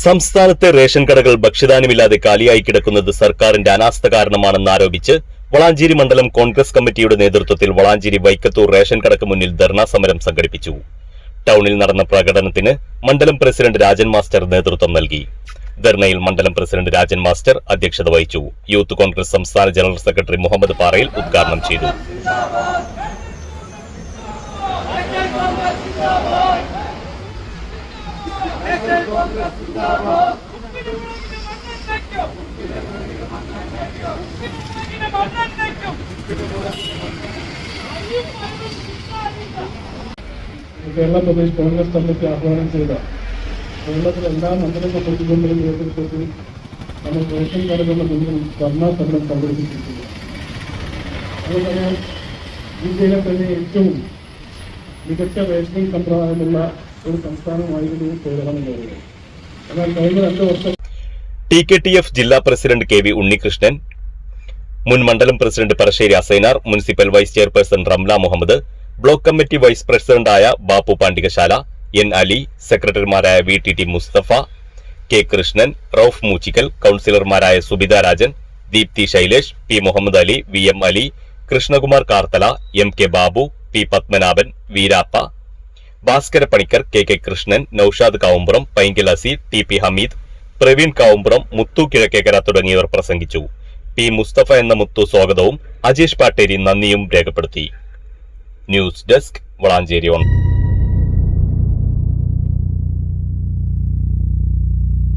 സംസ്ഥാനത്തെ റേഷൻ കടകൾ ഭക്ഷ്യധാന്യമില്ലാതെ കാലിയായി കിടക്കുന്നത് സർക്കാരിന്റെ അനാസ്ഥ കാരണമാണെന്ന് ആരോപിച്ച് വളാഞ്ചേരി മണ്ഡലം കോൺഗ്രസ് കമ്മിറ്റിയുടെ നേതൃത്വത്തിൽ വളാഞ്ചേരി വൈക്കത്തൂർ റേഷൻ കടക്ക് മുന്നിൽ ധർണാ സമരം സംഘടിപ്പിച്ചു. ടൗണിൽ നടന്ന പ്രകടനത്തിന് മണ്ഡലം പ്രസിഡന്റ് രാജൻ മാസ്റ്റർ നേതൃത്വം നൽകി. ധർണയിൽ മണ്ഡലം പ്രസിഡന്റ് രാജൻ മാസ്റ്റർ അധ്യക്ഷത വഹിച്ചു. യൂത്ത് കോൺഗ്രസ് സംസ്ഥാന ജനറൽ സെക്രട്ടറി മുഹമ്മദ് പാറയിൽ ഉദ്ഘാടനം ചെയ്തു. കേരള പ്രദേശ് കോൺഗ്രസ് കമ്മിറ്റി ആഹ്വാനം ചെയ്ത കേരളത്തിലെ എല്ലാ മണ്ഡലം കമ്മിറ്റികളുടെയും നേതൃത്വത്തിൽ നമ്മൾ റേഷൻ കടകളുടെ മുന്നിൽ ധർണാ സമരം സംഘടിപ്പിച്ചിരിക്കുന്നു നമുക്കറിയാം ഇന്ത്യയിലെ തന്നെ ഏറ്റവും മികച്ച റേഷനിങ് സമ്പ്രദായമുള്ള ഒരു സംസ്ഥാനമായിരുന്നു കേരളം എന്നാൽ കഴിഞ്ഞ വർഷം ടി കെ ടി എഫ് ജില്ലാ പ്രസിഡന്റ് കെ വി ഉണ്ണികൃഷ്ണൻ മുൻ മണ്ഡലം president Parassery Asainar municipal vice chairperson Ramla Muhammad block committee vice പ്രസിഡന്റായ ബാപ്പു പാണ്ഡികശാല എൻ അലി സെക്രട്ടറിമാരായ V T T Musthafa K Krishnan Rauf Moochikkal കൌൺസിലർമാരായ Subitha Rajan Deepthi Sailesh P Muhammad Ali V M Ali Krishnakumar Karthala M K Babu P Padmanabhan Veerappa Bhaskara Panicker K K Krishnan Noushad Kavumpuram Painkil Aseed T P Hameed Praveen Kavumpuram Muthu Kizhakkekkara തുടങ്ങിയവർ പ്രസംഗിച്ചു. P Mustafa എന്ന മുത്തു സ്വാഗതവും അജേഷ് പാട്ടേരി നന്ദിയും രേഖപ്പെടുത്തി. News desk Valanchery on